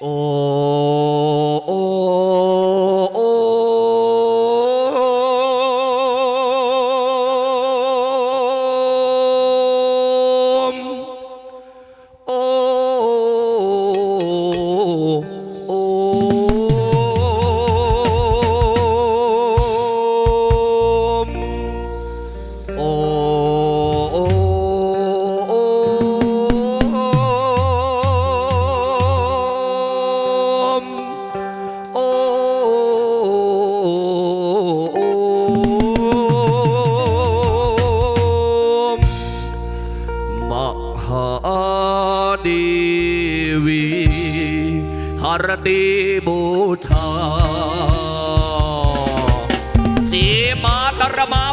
โหารติบูชาเจมาตรมา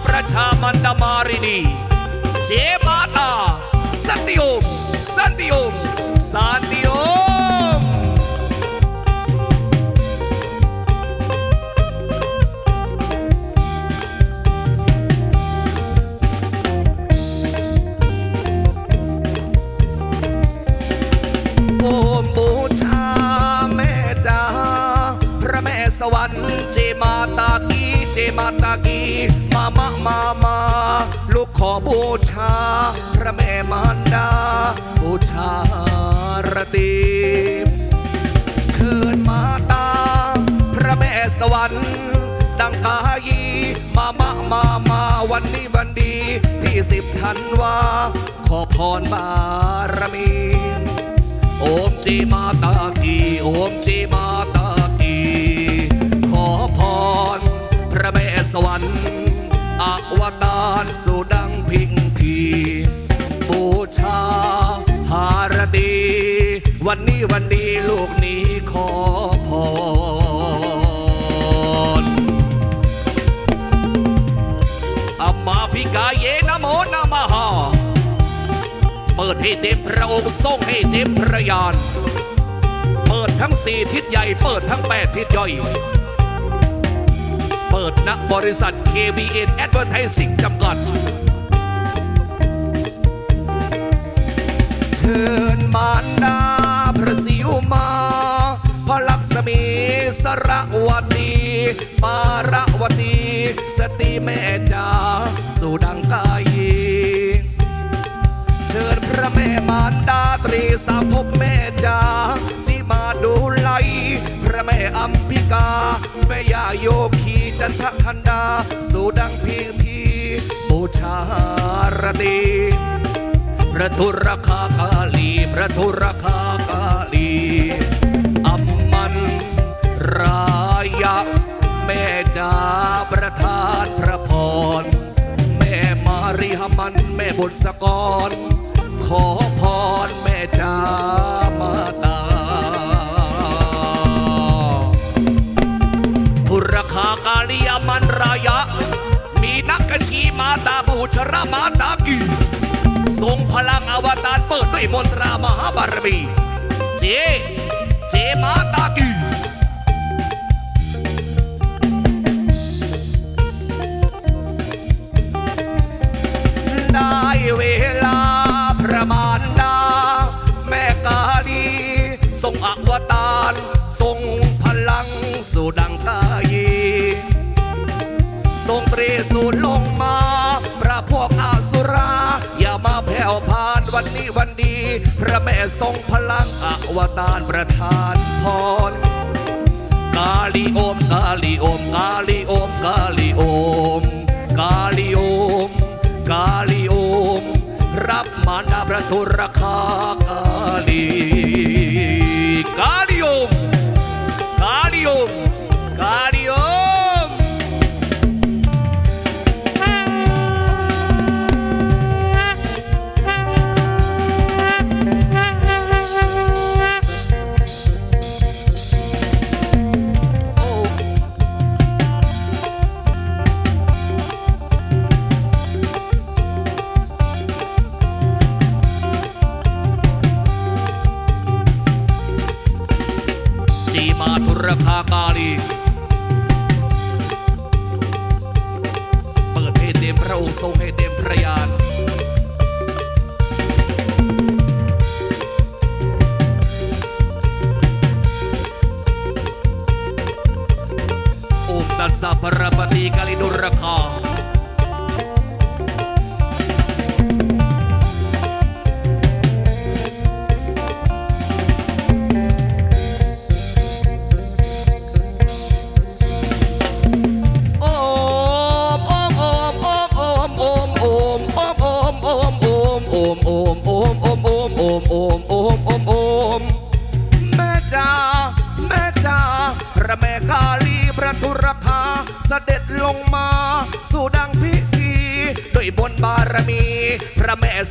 เจมาตากีเจมาตากีมามะมามาลูกขอบูชา พระแม่มารดา บูชารตีเชิญมาตา พระแม่สวรรค์ดังกายีมามะมามาวันนี้วันดี ที่สิบธันวา ขอพรบารมี โอมเจมาตากีโอมเจมาต สวรรค์อวตารสุดังพิงทีบูชาหารตี วันนี้วันดีลูกนี้ขอพรอัมมาพิกาเยนโมนะมหาเปิดให้เต็มพระองค์ทรงให้เต็มพระยาน เปิดทั้งสี่ทิศใหญ่ เปิดทั้งแปดทิศย่อย เปิดณบริษัท KBN Advertising จำกัด เชิญมารดาพระสิวมาพระลักษมีสระวตีปารวตีสติแม่จาสุดังกายเชิญพระแม่มารดาตรีสามภพแม่จาสีมาดูไลพระแม่อัมพิกาแม่ยาโยคี จันทคันดา สู่ดังพีทีบูชารตีพระธุรคากาลีพระธุรคากาลีอัมมันรายะแม่จาประทานพระพร แม่มาริหมัน แม่บุษกร ขอพรแม่จา ชีมาตาบูชรามาตากีทรงพลังอวตารเปิดด้วยมนตรามหาบารมีเจ เจมาตากีได้เวลาพระมารดาแม่กาลีทรงอวตารทรงพลังสู่ดังกายี ทรงตรีสูนลงมาพระพวกอาสุรา อย่ามาแผ่วพานวันนี้วันดี พระแม่ทรงพลังอวตารประทานพรกาลีโอมกาลีโอมกาลีโอมกาลีโอมกาลีโอมกาลีโอม รับมารดาพระธุรคา สู่ทรงให้เต็มพระยานตัสสะพระปฏิกาลิดุรคา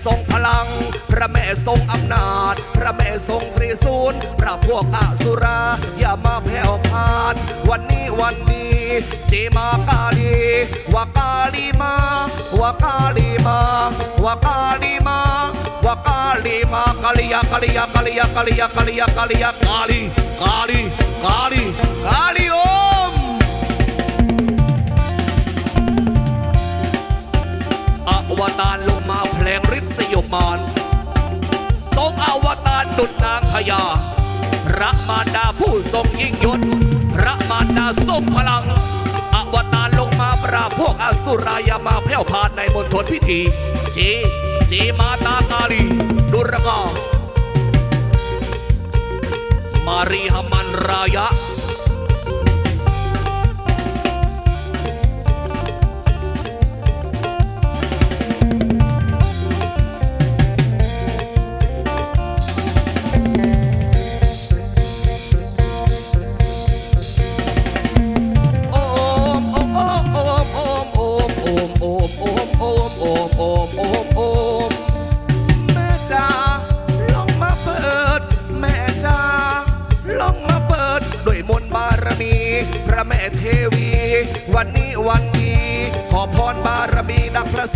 ทรงพลัง พระแม่ทรงอำนาจ พระแม่ทรงตรีศูนย์พระพวกอสุรา อย่ามาแผ่วพาน วันนี้วันนี้เจมากาลีวากาลีมาวากาลีมาวากาลีมาวากาลีมากาลียากาลียากาลียากาลียากาลียากาลีกาลีกาลีกาลี มารทรงอวตารดุจนางพญาพระมารดาผู้ทรงยิ่งยศพระมารดาทรงพลัง อวตารลงมาปราบพวกอสุรายามาแผ่วพานในมณฑลพิธีเจเจมาตากาลีดุรกามารีหมันรายะ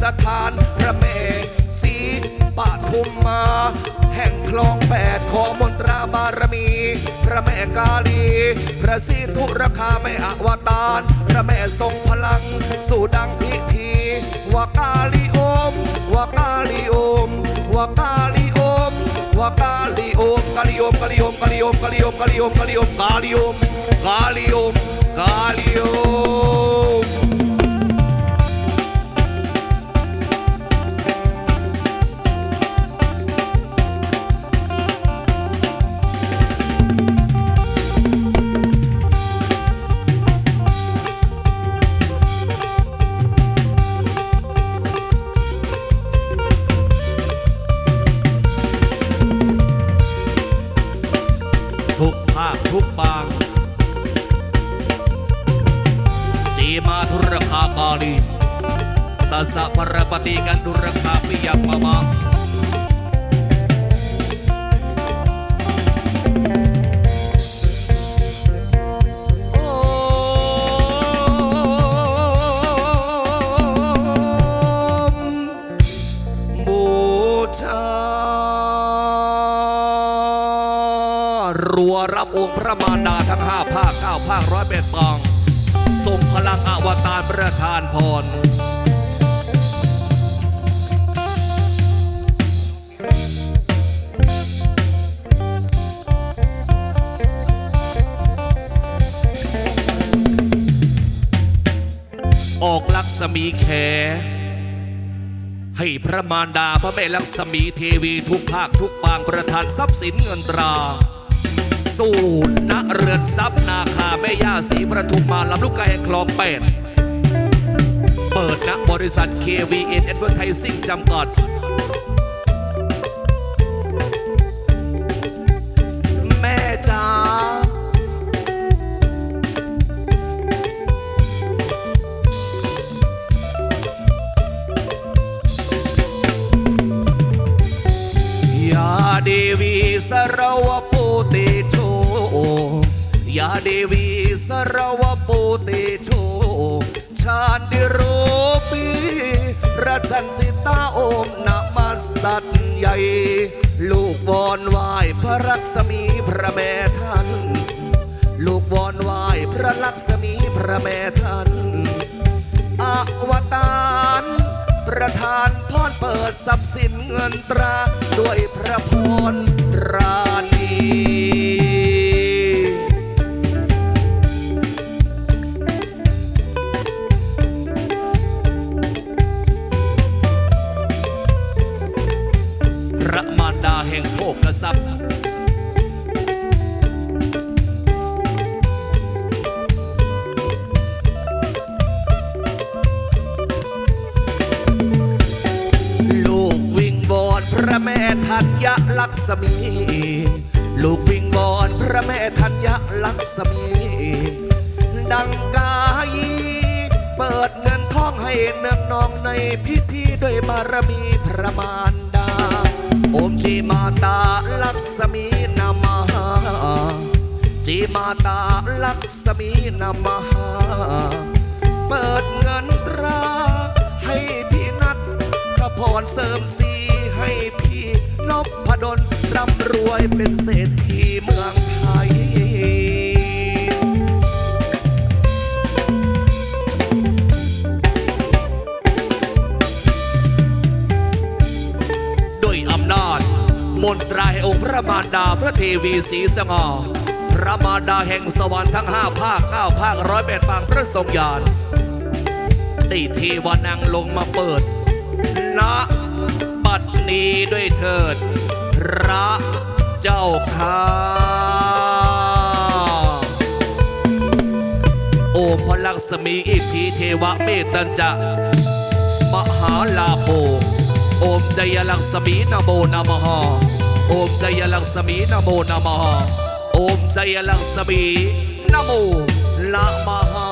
สถานพระแม่ศรีปทุมมา แห่งคลองแปดขอมนตราบารมี พระแม่กาลี พระศรีทุรคาแม่อวตาร พระแม่ทรงพลัง สู่ดังพิธีวากาลีโอมวากาลีโอมวากาลีโอมวากาลีโอมกาลีโอมกาลีโอมกาลีโอมกาลีโอมกาลีโอมกาลีโอมกาลีโอมกาลีโอมกาลีโอม สสะปรปฏิกันดุรคาปิยังมะมะโอมบูชารัวรับองค์พระมารดาทั้งห้าภาคเก้าภาคร้อยแปดปองทรงพลังอวตารประทานพร มีแข ให้พระมารดาพระแม่ลักษมีเทวีทุกภาคทุกปางประทานทรัพย์สินเงินตรา สู่ณเรือนทรัพย์นาคาแม่ย่าศรีประทุมมาลำลูกกาแห่งคลองแปดเปิดณบริษัท KVN เอ็นเวอร์ไทซิ่งจำกัด สรวปูติโชยาเดวีสรวปูติโชชาติรูปีรัชันสิตาโอมนมัสตัดใหญ่ลูกวอนไหวพระรักษมีพระแม่ท่าน ลูกวอนไหวพระลักษมีพระแม่ท่านอวตารประธานพรเปิดทรัพย์สินเงินตราด้วยพระพร ศัพท์ ลูกวิ่งบอนพระแม่ธัญญลักษมี ลูกวิ่งบอนพระแม่ทัญญลักษมี ดังกายเปิดเงินท้องให้นางนองในพิธีด้วยบารมีพระมาร จีมาตาลักษมีนามาจีมาตาลักษมีนามาเปิดเงินตราให้พี่นัดพระพรเสริมสีให้พี่นพดลร่ำรวยเป็นเศรษฐีเมืองไทยด้วย มนตราแห่งองค์พระมารดาพระเทวีศรีสง่าพระมารดาแห่งสวรรค์ทั้งห้าภาคเก้าภาคร้อยแปดปางพระทรงญาณได้เทวานังลงมาเปิดณบัดนี้ด้วยเถิด พระเจ้าข้าโอพระลักษมีอิทธิเทวะเมตตัญจะ โอมจยลังสมีนะโมน